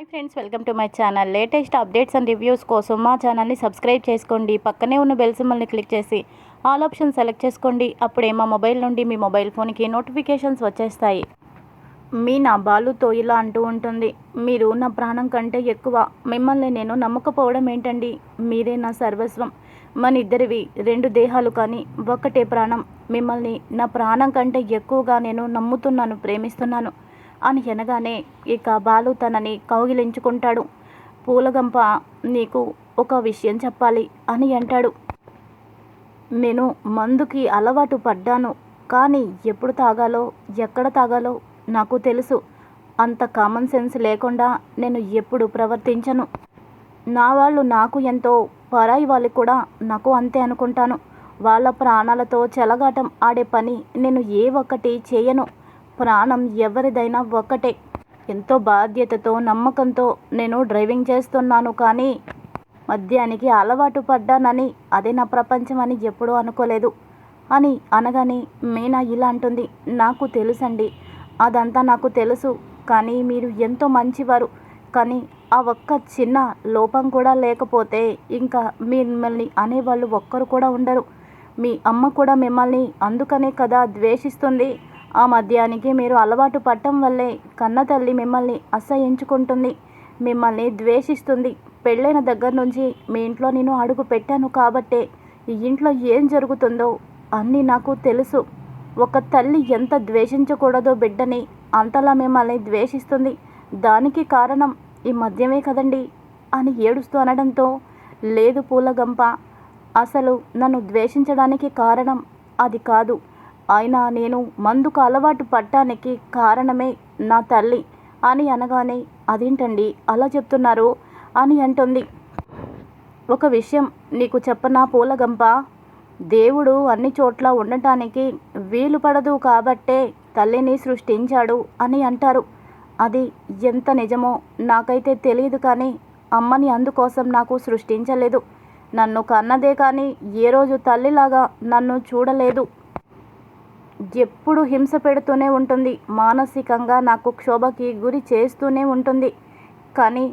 Hi friends welcome to my channel. Latest updates and reviews కోసం మా ఛానల్ని subscribe చేసుకోండి. పక్కనే ఉన్న బెల్ సింబల్ని క్లిక్ చేసి ఆల్ ఆప్షన్ సెలెక్ట్ చేసుకోండి. అప్పుడే మా మొబైల్ నుండి మీ మొబైల్ ఫోన్కి నోటిఫికేషన్స్ వచ్చేస్తాయి. మీ నా బాలుతో ఇలా అంటూ ఉంటుంది. మీరు నా ప్రాణం కంటే ఎక్కువ. మిమ్మల్ని నేను నమ్మకపోవడం ఏంటండి? మీరే నా సర్వస్వం. మన ఇద్దరివి రెండు దేహాలు కానీ ఒక్కటే ప్రాణం. మిమ్మల్ని నా ప్రాణం కంటే ఎక్కువగా నేను నమ్ముతున్నాను ప్రేమిస్తున్నాను. అని అనగానే ఇక బాలు తనని కౌగిలించుకుంటాడు. పూలగంప నీకు ఒక విషయం చెప్పాలి అని అంటాడు. నేను మందుకి అలవాటు పడ్డాను కానీ ఎప్పుడు తాగాలో ఎక్కడ తాగాలో నాకు తెలుసు. అంత కామన్ సెన్స్ లేకుండా నేను ఎప్పుడు ప్రవర్తించను. నా వాళ్ళు నాకు ఎంతో పరాయి వాళ్ళు కూడా నాకు అంతే అనుకుంటాను. వాళ్ళ ప్రాణాలతో చెలగాటం ఆడే పని నేను ఏ ఒక్కటి చేయను. ప్రాణం ఎవరిదైనా ఒక్కటే. ఎంతో బాధ్యతతో నమ్మకంతో నేను డ్రైవింగ్ చేస్తున్నాను కానీ మద్యానికి అలవాటు పడ్డానని అదే నా ప్రపంచం అని ఎప్పుడూ అనుకోలేదు. అని అనగానే మీనా ఇలా అంటుంది నాకు తెలుసండి. అదంతా నాకు తెలుసు. కానీ మీరు ఎంతో మంచివారు. కానీ ఆ ఒక్క చిన్న లోపం కూడా లేకపోతే ఇంకా మిమ్మల్ని అనేవాళ్ళు ఒక్కరు కూడా ఉండరు. మీ అమ్మ కూడా మిమ్మల్ని అందుకనే కదా ద్వేషిస్తుంది. ఆ మద్యానికి మీరు అలవాటు పడటం వల్లే కన్న తల్లి మిమ్మల్ని అసహించుకుంటుంది మిమ్మల్ని ద్వేషిస్తుంది. పెళ్ళైన దగ్గర నుంచి మీ ఇంట్లో నేను అడుగు పెట్టాను కాబట్టే ఈ ఇంట్లో ఏం జరుగుతుందో అన్నీ నాకు తెలుసు. ఒక తల్లి ఎంత ద్వేషించకూడదో బిడ్డని అంతలా మిమ్మల్ని ద్వేషిస్తుంది. దానికి కారణం ఈ మద్యమే కదండి అని ఏడుస్తూ అనడంతో లేదు పూలగంప అసలు నన్ను ద్వేషించడానికి కారణం అది కాదు. అయినా నేను మందుకు అలవాటు పట్టానికి కారణమే నా తల్లి అని అనగానే అదేంటండి? అలా చెప్తున్నారు? అని అంటుంది. ఒక విషయం నీకు చెప్పనా పూలగంప? దేవుడు అన్ని చోట్ల ఉండటానికి వీలు పడదు కాబట్టే తల్లిని సృష్టించాడు అని అంటారు. అది ఎంత నిజమో నాకైతే తెలియదు కానీ అమ్మని అందుకోసం నాకు సృష్టించలేదు. నన్ను కన్నదే కానీ ఏ రోజు తల్లిలాగా నన్ను చూడలేదు. ఎప్పుడు హింస పెడుతూనే ఉంటుంది. మానసికంగా నాకు క్షోభకి గురి చేస్తూనే ఉంటుంది. కానీ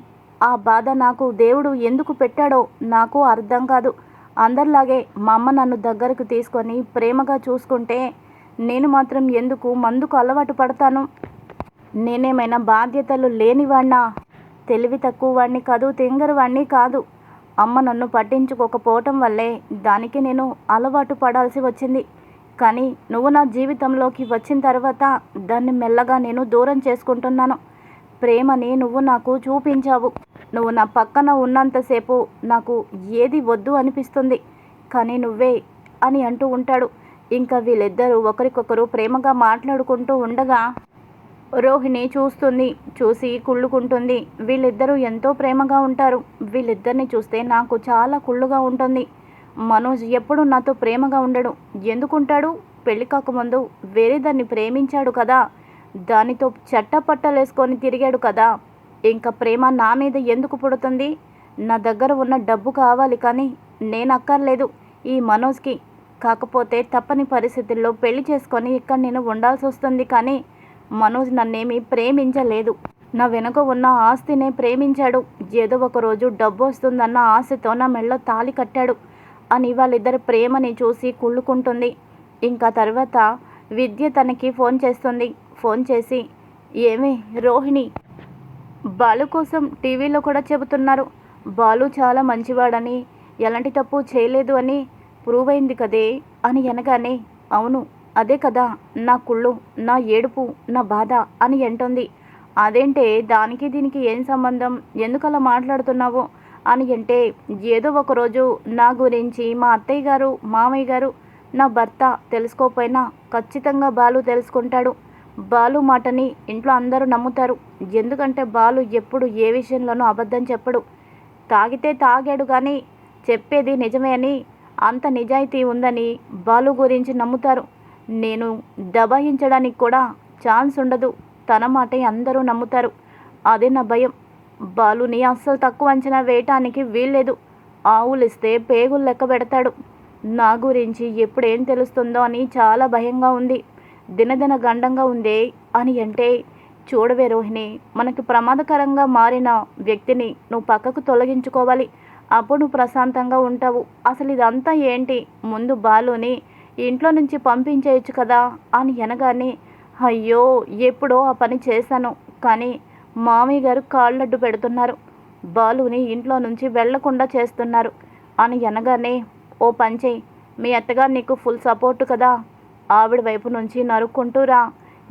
ఆ బాధ నాకు దేవుడు ఎందుకు పెట్టాడో నాకు అర్థం కాదు. అందరిలాగే మా అమ్మ నన్ను దగ్గరకు తీసుకొని ప్రేమగా చూసుకుంటే నేను మాత్రం ఎందుకు మందుకు అలవాటు పడతాను? నేనేమైనా బాధ్యతలు లేనివాడినా తెలివి తక్కువ వాడిని కాదు తెంగరు వాడిని కాదు. అమ్మ నన్ను పట్టించుకోకపోవటం వల్లే దానికి నేను అలవాటు పడాల్సి వచ్చింది. కానీ నువ్వు నా జీవితంలోకి వచ్చిన తర్వాత దాన్ని మెల్లగా నేను దూరం చేసుకుంటున్నాను. ప్రేమని నువ్వు నాకు చూపించావు. నువ్వు నా పక్కన ఉన్నంతసేపు నాకు ఏది వద్దు అనిపిస్తుంది. కానీ నువ్వే అని అంటూ ఉంటాడు. ఇంకా వీళ్ళిద్దరూ ఒకరికొకరు ప్రేమగా మాట్లాడుకుంటూ ఉండగా రోహిణి చూస్తుంది చూసి కుళ్ళుకుంటుంది. వీళ్ళిద్దరూ ఎంతో ప్రేమగా ఉంటారు. వీళ్ళిద్దరిని చూస్తే నాకు చాలా కుళ్ళుగా ఉంటుంది. మనోజ్ ఎప్పుడు నాతో ప్రేమగా ఉండడు. ఎందుకుంటాడు? పెళ్ళి కాకముందు వేరే దాన్ని ప్రేమించాడు కదా. దానితో చట్టపట్టలేసుకొని తిరిగాడు కదా. ఇంకా ప్రేమ నా మీద ఎందుకు పుడుతుంది? నా దగ్గర ఉన్న డబ్బు కావాలి కానీ నేను అక్కర్లేదు ఈ మనోజ్కి. కాకపోతే తప్పని పరిస్థితుల్లో పెళ్ళి చేసుకొని ఇక్కడ నేను ఉండాల్సి వస్తుంది కానీ మనోజ్ నన్నేమీ ప్రేమించలేదు. నా వెనుక ఉన్న ఆస్తినే ప్రేమించాడు. ఏదో ఒక రోజు డబ్బు వస్తుందన్న ఆశతో నా మెళ్ళో తాళి కట్టాడు. అని వాళ్ళిద్దరి ప్రేమని చూసి కుళ్ళుకుంటుంది. ఇంకా తర్వాత విద్య తనకి ఫోన్ చేస్తుంది. ఫోన్ చేసి ఏమి రోహిణి బాలు కోసం టీవీలో కూడా చెబుతున్నారు. బాలు చాలా మంచివాడని ఎలాంటి తప్పు చేయలేదు అని ప్రూవ్ అయింది కదే అని అనగానే అవును అదే కదా నా కుళ్ళు నా ఏడుపు నా బాధ అని అంటుంది. అదేంటే దానికి దీనికి ఏం సంబంధం? ఎందుకలా మాట్లాడుతున్నావు? అని అంటే ఏదో ఒకరోజు నా గురించి మా అత్తయ్య గారు మామయ్య గారు నా భర్త తెలుసుకోకపోయినా ఖచ్చితంగా బాలు తెలుసుకుంటాడు. బాలు మాటని ఇంట్లో అందరూ నమ్ముతారు. ఎందుకంటే బాలు ఎప్పుడు ఏ విషయంలోనూ అబద్ధం చెప్పడు. తాగితే తాగాడు కానీ చెప్పేది నిజమే అని అంత నిజాయితీ ఉందని బాలు గురించి నమ్ముతారు. నేను దబాయించడానికి కూడా ఛాన్స్ ఉండదు. తన మాటే అందరూ నమ్ముతారు. అదే నా భయం. బాలుని అస్సలు తక్కువ అంచనా వేయటానికి వీల్లేదు. ఆవులిస్తే పేగులు లెక్క పెడతాడు. నా గురించి ఎప్పుడేం తెలుస్తుందో అని చాలా భయంగా ఉంది. దినదిన గండంగా ఉందే అని అంటే చూడవే రోహిణి మనకి ప్రమాదకరంగా మారిన వ్యక్తిని నువ్వు పక్కకు తొలగించుకోవాలి. అప్పుడు నువ్వు ప్రశాంతంగా ఉంటావు. అసలు ఇదంతా ఏంటి? ముందు బాలుని ఇంట్లో నుంచి పంపించేయచ్చు కదా అని అనగానే అయ్యో ఎప్పుడో ఆ పని చేశాను. కానీ మామయ్య గారు కాళ్ళడ్డు పెడుతున్నారు. బాలుని ఇంట్లో నుంచి వెళ్ళకుండా చేస్తున్నారు. అని అనగానే ఓ పంచేయి మీ అత్తగారు నీకు ఫుల్ సపోర్ట్ కదా. ఆవిడ వైపు నుంచి నరుక్కుంటూరా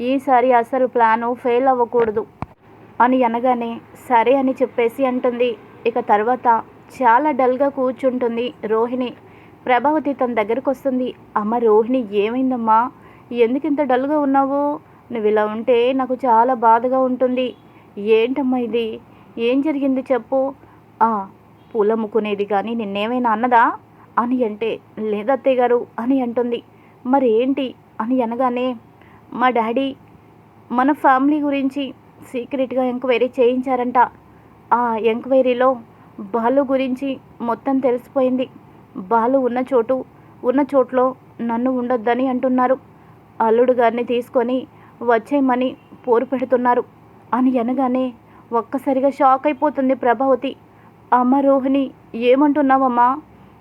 ఈసారి అసలు ప్లాను ఫెయిల్ అవ్వకూడదు అని అనగానే సరే అని చెప్పేసి అంటుంది. ఇక తర్వాత చాలా డల్గా కూర్చుంటుంది రోహిణి. ప్రభావతి తన దగ్గరకు వస్తుంది. అమ్మ రోహిణి ఏమైందమ్మా? ఎందుకు ఇంత డల్గా ఉన్నావు? నువ్వు ఇలా ఉంటే నాకు చాలా బాధగా ఉంటుంది. ఏంటమ్మా ఇది? ఏం జరిగింది చెప్పు. ఆ కానీ నిన్నేమైనా అన్నదా? అని అంటే లేదత్తయ్య గారు అని అంటుంది. మరి ఏంటి? అని అనగానే మా డాడీ మన ఫ్యామిలీ గురించి సీక్రెట్గా ఎంక్వైరీ చేయించారంట. ఆ ఎంక్వైరీలో బాలు గురించి మొత్తం తెలిసిపోయింది. బాలు ఉన్న చోటు ఉన్న చోట్లో నన్ను ఉండొద్దని అంటున్నారు. అల్లుడు గారిని తీసుకొని వచ్చేయమని పోరు పెడుతున్నారు. అని అనగానే ఒక్కసారిగా షాక్ అయిపోతుంది ప్రభావతి. అమ్మ రోహిణి ఏమంటున్నావమ్మా?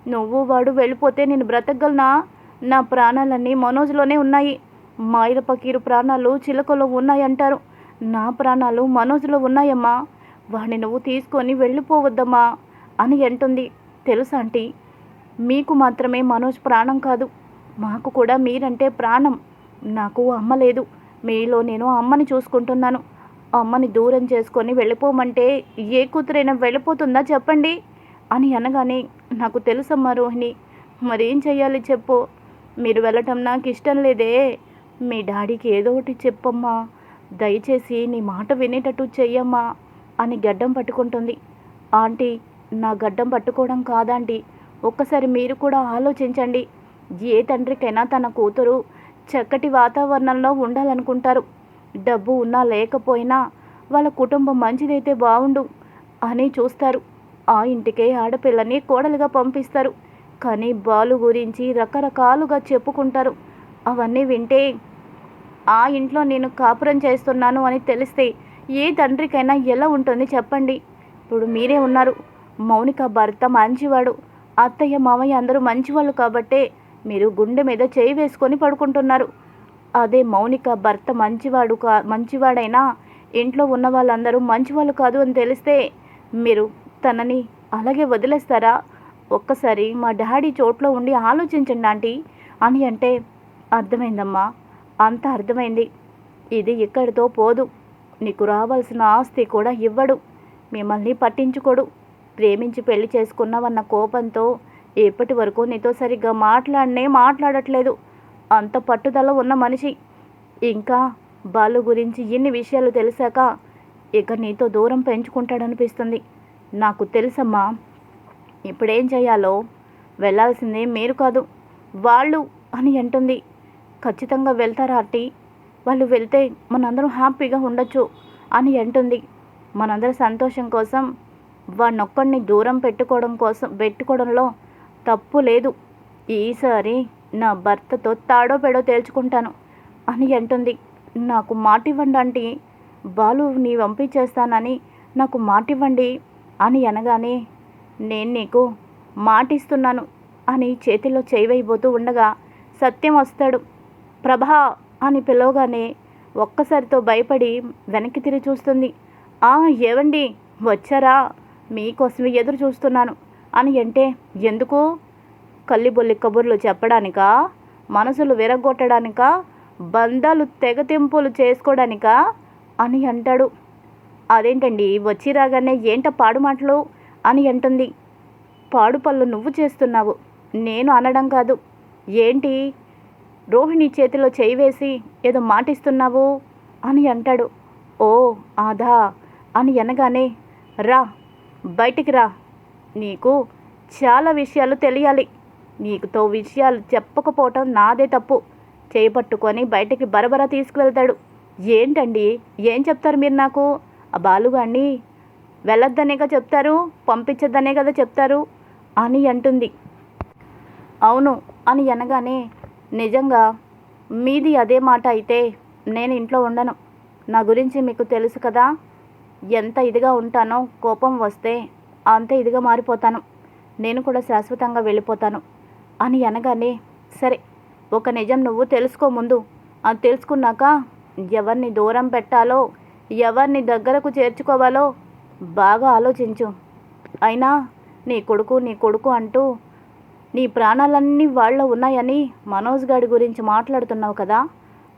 నువ్వు వాడు వెళ్ళిపోతే నేను బ్రతకగలనా? నా ప్రాణాలన్నీ మనోజ్లోనే ఉన్నాయి. మాయిల పకీరు ప్రాణాలు చిలకలో ఉన్నాయంటారు. నా ప్రాణాలు మనోజ్లో ఉన్నాయమ్మా. వాడిని నువ్వు తీసుకొని వెళ్ళిపోవద్దమ్మా అని అంటుంది. తెలుసా ఆంటీ? మీకు మాత్రమే మనోజ్ ప్రాణం కాదు. మాకు కూడా మీరంటే ప్రాణం. నాకు అమ్మ లేదు. మీలో నేను అమ్మని చూసుకుంటున్నాను. అమ్మని దూరం చేసుకొని వెళ్ళిపోమంటే ఏ కూతురైనా వెళ్ళిపోతుందా చెప్పండి? అని అనగానే నాకు తెలుసమ్మా రోహిణి మరేం చెయ్యాలి చెప్పు. మీరు వెళ్ళటం నాకు ఇష్టం లేదే. మీ డాడీకి ఏదో ఒకటి చెప్పమ్మా. దయచేసి నీ మాట వినేటట్టు చెయ్యమ్మా అని గడ్డం పట్టుకుంటుంది. ఆంటీ నా గడ్డం పట్టుకోవడం కాదాంటీ. ఒక్కసారి మీరు కూడా ఆలోచించండి. ఏ తండ్రికైనా తన కూతురు చక్కటి వాతావరణంలో ఉండాలనుకుంటారు. డబ్బు ఉన్నా లేకపోయినా వాళ్ళ కుటుంబం మంచిదైతే బాగుండు అని చూస్తారు. ఆ ఇంటికే ఆడపిల్లని కోడలుగా పంపిస్తారు. కానీ బాలు గురించి రకరకాలుగా చెప్పుకుంటారు. అవన్నీ వింటే ఆ ఇంట్లో నేను కాపురం చేస్తున్నాను అని తెలిస్తే ఏ తండ్రికైనా ఎలా ఉంటుంది చెప్పండి. ఇప్పుడు మీరే ఉన్నారు. మౌనిక భర్త మంచివాడు. అత్తయ్య మామయ్య అందరూ మంచివాళ్ళు కాబట్టే మీరు గుండె మీద చేయి వేసుకొని పడుకుంటున్నారు. అదే మౌనిక భర్త మంచివాడు కా మంచివాడైనా ఇంట్లో ఉన్న వాళ్ళందరూ మంచివాళ్ళు కాదు అని తెలిస్తే మీరు తనని అలాగే వదిలేస్తారా? ఒక్కసారి మా డాడీ చోట్లో ఉండి ఆలోచించండి ఆంటీ అని అంటే అర్థమైందమ్మా. అంత అర్థమైంది. ఇది ఇక్కడితో పోదు. నీకు రావాల్సిన ఆస్తి కూడా ఇవ్వడు. మిమ్మల్ని పట్టించుకోడు. ప్రేమించి పెళ్ళి చేసుకున్నావన్న కోపంతో ఇప్పటి వరకు నీతో సరిగ్గా మాట్లాడనే మాట్లాడట్లేదు. అంత పట్టుదల ఉన్న మనిషి. ఇంకా బాలు గురించి ఇన్ని విషయాలు తెలిసాక ఇక నీతో దూరం పెంచుకుంటాడనిపిస్తుంది. నాకు తెలుసమ్మా ఇప్పుడేం చేయాలో? వెళ్ళాల్సిందే మీరు కాదు వాళ్ళు అని అంటుంది. ఖచ్చితంగా వెళ్తారా వాళ్ళు వెళ్తే మనందరం హ్యాపీగా ఉండొచ్చు అని అంటుంది. మనందరి సంతోషం కోసం వాడినొక్కడిని దూరం పెట్టుకోవడం కోసం పెట్టుకోవడంలో తప్పు లేదు. ఈసారి నా భర్తతో తాడో పెడో తేల్చుకుంటాను. అని అంటుంది. నాకు మాట ఇవ్వండి ఆంటీ. బాలు నీ పంపించేస్తానని నాకు మాట ఇవ్వండి అని అనగానే నేను నీకు మాటిస్తున్నాను అని చేతిలో చేయవైపోతూ ఉండగా సత్యం వస్తాడు. ప్రభా అని పిలవగానే ఒక్కసారితో భయపడి వెనక్కి తిరిగి చూస్తుంది. ఆ ఏవండి? వచ్చారా? మీకోసమే ఎదురు చూస్తున్నాను. అని అంటే ఎందుకు? కల్లిబొల్లి కబుర్లు చెప్పడానికా? మనసులు విరగొట్టడానికా బంధాలు తెగతింపులు చేసుకోవడానికా అని అంటాడు. అదేంటండి? వచ్చి రాగానే ఏంట పాడు మాటలు? అని అంటుంది. పాడు పళ్ళు నువ్వు చేస్తున్నావు. నేను అనడం కాదు. ఏంటి? రోహిణి చేతిలో చేయి వేసి ఏదో మాటిస్తున్నావు? అని అంటాడు. ఓ ఆదా! అని అనగానే రా బయటికి రా. నీకు చాలా విషయాలు తెలియాలి. నీకుతో విషయాలు చెప్పకపోవటం నాదే తప్పు. చేపట్టుకొని బయటికి బరబరా తీసుకువెళ్తాడు. ఏంటండి? ఏం చెప్తారు మీరు నాకు? ఆ బాలుగాన్ని వెళ్ళొద్దనేగా చెప్తారు పంపించద్దనే కదా చెప్తారు అని అంటుంది. అవును అని అనగానే నిజంగా మీది అదే మాట అయితే నేను ఇంట్లో ఉండను. నా గురించి మీకు తెలుసు కదా. ఎంత ఇదిగా ఉంటానో కోపం వస్తే అంత ఇదిగా మారిపోతాను. నేను కూడా శాశ్వతంగా వెళ్ళిపోతాను. అని అనగానే సరే ఒక నిజం నువ్వు తెలుసుకో ముందు. అది తెలుసుకున్నాక ఎవరిని దూరం పెట్టాలో ఎవరిని దగ్గరకు చేర్చుకోవాలో బాగా ఆలోచించు. అయినా నీ కొడుకు నీ కొడుకు అంటూ నీ ప్రాణాలన్నీ వాళ్ళ ఉన్నాయని మనోజ్ గాడి గురించి మాట్లాడుతున్నావు కదా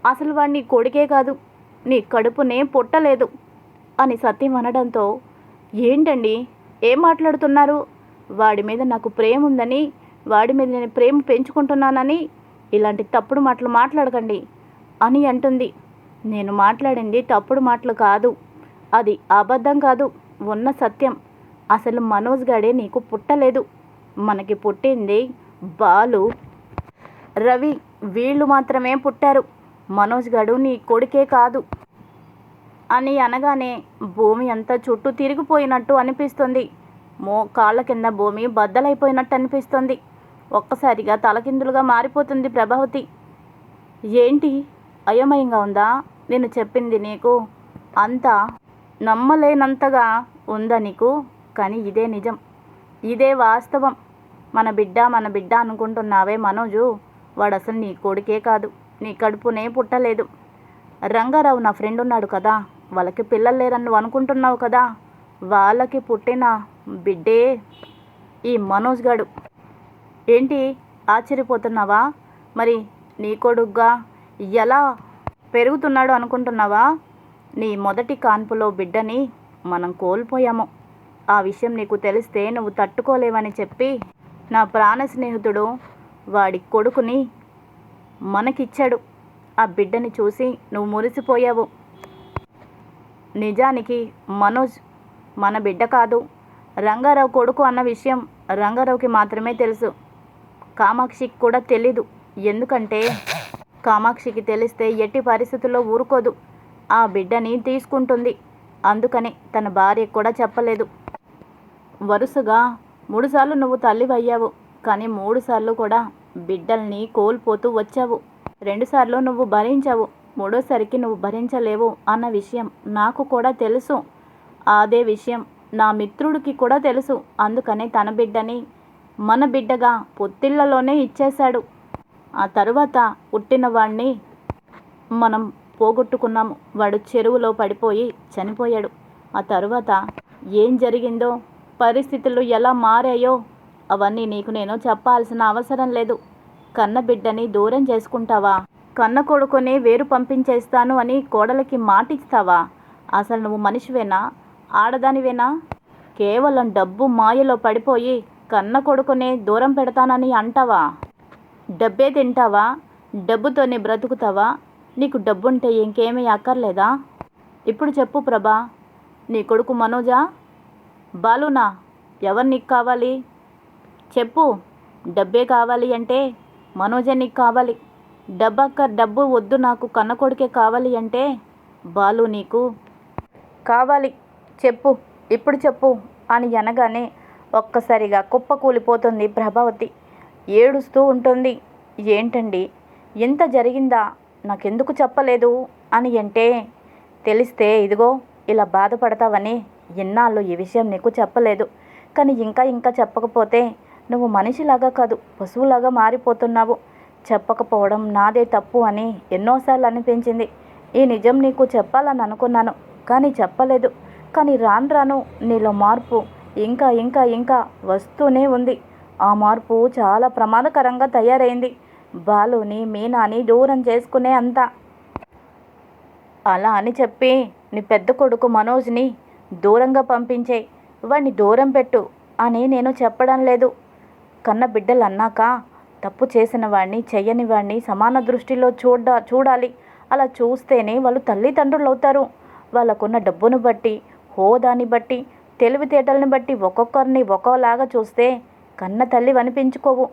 అసలు వాడు నీ కొడుకే కాదు. నీ కడుపునే పుట్టలేదు. అని సత్యం అనడంతో ఏంటండి? ఏం మాట్లాడుతున్నారు? వాడి మీద నాకు ప్రేమ ఉందని వాడి మీద నేను ప్రేమ పెంచుకుంటున్నానని ఇలాంటి తప్పుడు మాటలు మాట్లాడకండి అని అంటుంది. నేను మాట్లాడింది తప్పుడు మాటలు కాదు. అది అబద్ధం కాదు. ఉన్న సత్యం. అసలు మనోజ్ గాడే నీకు పుట్టలేదు. మనకి పుట్టింది బాలు రవి. వీళ్ళు మాత్రమే పుట్టారు. మనోజ్ గాడు నీ కొడుకే కాదు. అని అనగానే భూమి అంతా చుట్టూ తిరిగిపోయినట్టు అనిపిస్తుంది. మో కాళ్ళ కింద భూమి బద్దలైపోయినట్టు అనిపిస్తుంది. ఒక్కసారిగా తలకిందులుగా మారిపోతుంది ప్రభావతి. ఏంటి? అయోమయంగా ఉందా? నేను చెప్పింది నీకు. అంత నమ్మలేనంతగా ఉందా నీకు? కానీ ఇదే నిజం. ఇదే వాస్తవం. మన బిడ్డ మన బిడ్డ అనుకుంటున్నావే మనోజు. వాడు అసలు నీ కొడుకే కాదు. నీ కడుపునే పుట్టలేదు. రంగారావు నా ఫ్రెండ్ ఉన్నాడు కదా. వాళ్ళకి పిల్లలు లేరని నువ్వు అనుకుంటున్నావు కదా. వాళ్ళకి పుట్టిన బిడ్డే ఈ మనోజ్ గాడు. ఏంటి ఆశ్చర్యపోతున్నావా? మరి నీ కొడుగ్గా ఎలా పెరుగుతున్నాడు అనుకుంటున్నావా? నీ మొదటి కాన్పులో బిడ్డని మనం కోల్పోయాము. ఆ విషయం నీకు తెలిస్తే నువ్వు తట్టుకోలేవని చెప్పి నా ప్రాణ స్నేహితుడు వాడి కొడుకుని మనకిచ్చాడు. ఆ బిడ్డని చూసి నువ్వు మురిసిపోయావు. నిజానికి మనోజ్ మన బిడ్డ కాదు. రంగారావు కొడుకు అన్న విషయం రంగారావుకి మాత్రమే తెలుసు. కామాక్షికి కూడా తెలీదు. ఎందుకంటే కామాక్షికి తెలిస్తే ఎట్టి పరిస్థితుల్లో ఊరుకోదు. ఆ బిడ్డని తీసుకుంటుంది. అందుకని తన భార్య కూడా చెప్పలేదు. వరుసగా మూడుసార్లు నువ్వు తల్లివయ్యావు. కానీ మూడుసార్లు కూడా బిడ్డల్ని కోల్పోతూ వచ్చావు. రెండుసార్లు నువ్వు భరించావు. మూడోసారికి నువ్వు భరించలేవు అన్న విషయం నాకు కూడా తెలుసు. అదే విషయం నా మిత్రుడికి కూడా తెలుసు. అందుకనే తన బిడ్డని మన బిడ్డగా పొత్తిళ్ళలోనే ఇచ్చేశాడు. ఆ తరువాత పుట్టిన మనం పోగొట్టుకున్నాము. వాడు చెరువులో పడిపోయి చనిపోయాడు. ఆ తరువాత ఏం జరిగిందో పరిస్థితులు ఎలా మారాయో అవన్నీ నీకు నేను చెప్పాల్సిన అవసరం లేదు. కన్న బిడ్డని దూరం చేసుకుంటావా? కన్న కొడుకుని వేరు పంపించేస్తాను అని కోడలికి మాటిస్తావా? అసలు నువ్వు మనిషివేనా? ఆడదానివేనా? కేవలం డబ్బు మాయలో పడిపోయి కన్న కొడుకునే దూరం పెడతానని అంటావా? డబ్బే తింటావా? డబ్బుతోనే బ్రతుకుతావా? నీకు డబ్బుంటే ఇంకేమీ అక్కర్లేదా? ఇప్పుడు చెప్పు ప్రభా నీ కొడుకు మనోజా? బాలునా ఎవరు నీకు కావాలి? చెప్పు డబ్బే కావాలి అంటే మనోజే నీకు కావాలి. డబ్బక్క డబ్బు వద్దు నాకు కన్న కొడుకే కావాలి అంటే బాలు నీకు కావాలి. చెప్పు ఇప్పుడు చెప్పు అని అనగానే ఒక్కసారిగా కుప్ప కూలిపోతుంది ప్రభావతి. ఏడుస్తూ ఉంటుంది. ఏంటండి? ఎంత జరిగిందా? నాకెందుకు చెప్పలేదు? అని అంటే తెలిస్తే ఇదిగో ఇలా బాధపడతావని ఇన్నాళ్ళు ఈ విషయం నీకు చెప్పలేదు. కానీ ఇంకా ఇంకా చెప్పకపోతే నువ్వు మనిషిలాగా కాదు పశువులాగా మారిపోతున్నావు. చెప్పకపోవడం నాదే తప్పు అని ఎన్నోసార్లు అనిపించింది. ఈ నిజం నీకు చెప్పాలని అనుకున్నాను. కానీ చెప్పలేదు. కానీ రాను రాను నీలో మార్పు ఇంకా ఇంకా ఇంకా వస్తూనే ఉంది. ఆ మార్పు చాలా ప్రమాదకరంగా తయారైంది. బాలుని మీనాని దూరం చేసుకునే అంత. అలా అని చెప్పి నీ పెద్ద కొడుకు మనోజ్ని దూరంగా పంపించే వాడిని దూరం పెట్టు అని నేను చెప్పడం లేదు. కన్న బిడ్డలు అన్నాక తప్పు చేసిన వాడిని చెయ్యని వాడిని సమాన దృష్టిలో చూడ చూడాలి. అలా చూస్తేనే వాళ్ళు తల్లిదండ్రులు అవుతారు వాళ్ళకున్న డబ్బును బట్టి హోదాని బట్టి తెలివితేటలను బట్టి ఒక్కొక్కరిని ఒక్కోలాగా చూస్తే కన్న తల్లి వనిపించుకోవు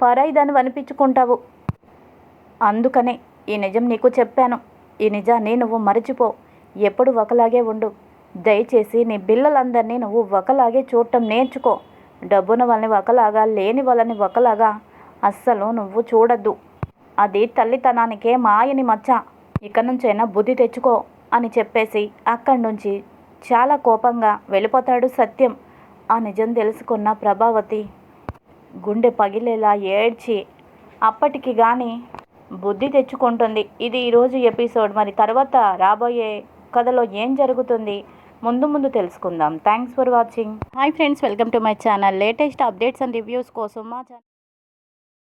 పరాయి దాన్ని వనిపించుకుంటావు. అందుకనే ఈ నిజం నీకు చెప్పాను. ఈ నిజాన్ని నువ్వు మరచిపో. ఎప్పుడు ఒకలాగే ఉండు. దయచేసి నీ పిల్లలందరినీ నువ్వు ఒకలాగే చూడటం నేర్చుకో. డబ్బున వాళ్ళని ఒకలాగా లేని వాళ్ళని ఒకలాగా అస్సలు నువ్వు చూడద్దు. అది తల్లితనానికే మాయని మచ్చ. ఇక నుంచైనా బుద్ధి తెచ్చుకో అని చెప్పేసి అక్కడి నుంచి చాలా కోపంగా వెళ్ళిపోతాడు సత్యం. ఆ నిజం తెలుసుకున్న ప్రభావతి గుండె పగిలేలా ఏడ్చి అప్పటికి కానీ బుద్ధి తెచ్చుకుంటుంది. ఇది ఈరోజు ఎపిసోడ్. మరి తర్వాత రాబోయే కథలో ఏం జరుగుతుంది? ముందు ముందు తెలుసుకుందాం. Thanks for watching. Hi friends welcome to my channel. Latest updates and reviews కోసం మా ఛానల్